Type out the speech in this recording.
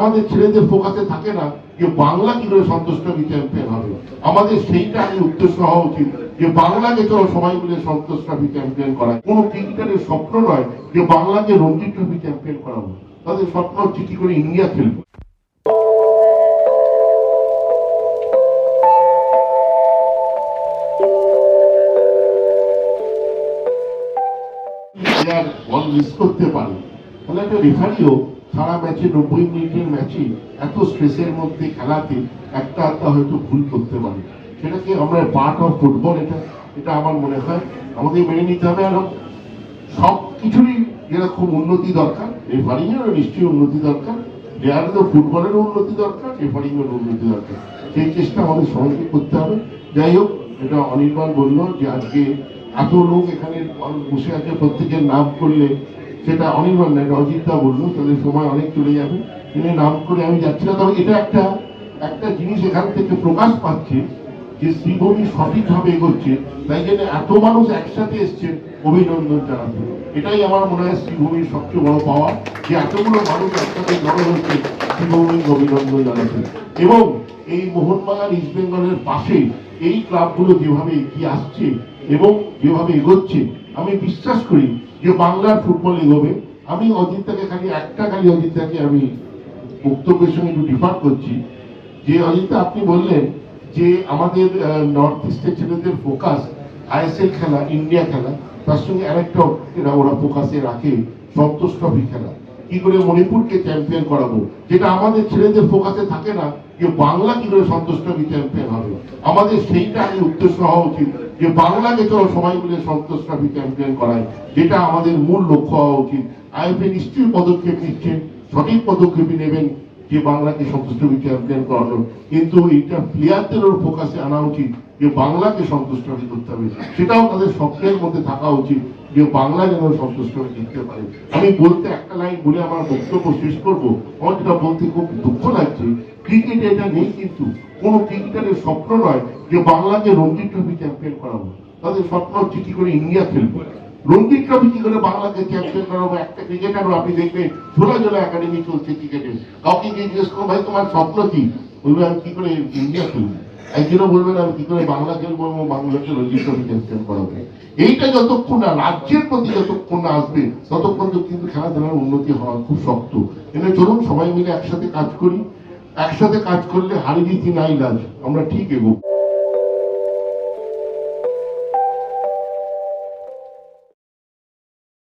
আমাদের ছেলেদের ফোকাসে থাকে না যে বাংলা কি করে সন্তুষ্ট চ্যাম্পিয়ন হবে আমাদের সেইটা আগে উদ্দেশ্য হওয়া উচিত যে বাংলাকে চলো সবাই মিলে সন্তোষ ট্রফি চ্যাম্পিয়ন করা। কোনো ক্রিকেটারের স্বপ্ন নয় যে বাংলাকে রঞ্জি ট্রফি চ্যাম্পিয়ন করাবো তাদের স্বপ্ন হচ্ছে কি করে ইন্ডিয়া খেলবে। বল মিস করতে পারে। তাহলে একটা রেফারিও সারা ম্যাচে নব্বই মিনিটের ম্যাচে এত স্ট্রেসের মধ্যে খেলাতে একটা আধটা হয়তো ভুল করতে পারে। সেটাকে আমরা পার্ট অফ ফুটবল এটা এটা আমার মনে হয়। আমাদের মেনে নিতে হবে আর। সব কিছুরই যেরকম উন্নতি দরকার রেফারিং এরও নিশ্চয়ই উন্নতি দরকার। প্লেয়ারদের ফুটবলেরও উন্নতি দরকার রেফারিং এর উন্নতি দরকার। সেই চেষ্টা আমাদের সবাইকে করতে হবে। যাই হোক, এটা অনির্বাণ বলল যে আজকে এত লোক এখানে বসে আছে, প্রত্যেকের নাম করলে সেটা অনির্বাণ না অজিতদা বলল তাদের সময় অনেক চলে যাবে। তিনি নাম করে আমি যাচ্ছি না। তবে এটা একটা একটা জিনিস এখান থেকে প্রকাশ পাচ্ছে যে শ্রীভূমি সঠিকভাবে এগোচ্ছে। তাই জন্য এত মানুষ একসাথে এসছে অভিনন্দন জানাতে। এটাই আমার মনে হয় শ্রীভূমির সবচেয়ে বড় পাওয়া, যে এতগুলো মানুষ একসাথে জড়ো হচ্ছে শ্রীভূমির অভিনন্দন জানাতে। এবং এই মোহনবাগান ইস্ট বেঙ্গলের পাশে এই ক্লাবগুলো যেভাবে এগিয়ে আসছে এবং যেভাবে এগোচ্ছে, আমি বিশ্বাস করি যে বাংলার ফুটবল এগোবে আমি অজিতটাকে খালি, একটা খালি অজিতটাকে আমি বক্তব্যের সঙ্গে একটু ডিফার করছি। যে অজিত আপনি বললেন যে আমাদের নর্থ ইস্টের ছেলেদের ফোকাস আইএসএল খেলা ইন্ডিয়া খেলা, তার সঙ্গে আরেকটা এরা ওরা ফোকাসে রাখে সন্তোষ ট্রফি খেলা। কি করে মণিপুরকে চ্যাম্পিয়ন করাবো? যেটা আমাদের ছেলেদের ফোকাসে থাকে না, যে বাংলা কি করে সন্তোষ ট্রফি চ্যাম্পিয়ন হবে? আমাদের সেইটা আগে উদ্দেশ্য হওয়া উচিত। যে বাংলা চলো সবাই মিলে সন্তোষ ট্রফি চ্যাম্পিয়ন করায়, যেটা আমাদের মূল লক্ষ্য হওয়া উচিত। আইএফএ নিশ্চয়ই পদক্ষেপ নিচ্ছেন সঠিক পদক্ষেপই নেবেন। যে বাংলাকে সন্তুষ্ট চ্যাম্পিয়ন করানো কিন্তু এটা প্লেয়ারদেরও ফোকাসে আনা উচিত যে বাংলাকে সন্তুষ্ট করতে হবে। সেটাও তাদের স্বপ্নের মধ্যে থাকা উচিত যে বাংলা যেন সন্তুষ্ট জিততে পারে। আমি বলতে একটা লাইন বলে আমার বক্তব্য শেষ করব। আমার যেটা বলতে খুব দুঃখ লাগছে, ক্রিকেটে এটা নেই কিন্তু কোন ক্রিকেটারের স্বপ্ন নয় যে বাংলাকে রঞ্জি ট্রফি চ্যাম্পিয়ন করাবো। তাদের স্বপ্ন হচ্ছে কি করে ইন্ডিয়া খেলবে। রঞ্জিত ট্রফি কি করে বাংলাকে চ্যাম্পিয়ন করাবো একটা ক্রিকেটারও আপনি দেখবেন ষোলো জোড়া একাডেমি চলছে ক্রিকেটে কাউকে গিয়ে জিজ্ঞেস করো, ভাই, তোমার স্বপ্ন কি? বলবে, আমি কি করে ইন্ডিয়া খেলব একজনও বলবেন আমি কি করে বাংলা খেলব এবং বাংলাকে রঞ্জিত ট্রফি চ্যাম্পিয়ন করাবো? এইটা যতক্ষণ না, রাজ্যের প্রতি যতক্ষণ না আসবে, ততক্ষণ কিন্তু খেলাধুলার উন্নতি হওয়া খুব শক্ত। এনে চলুন সবাই মিলে একসাথে কাজ করি। একসাথে কাজ করলে হারি জিতি নাই লাজ আমরা ঠিক এগোবো।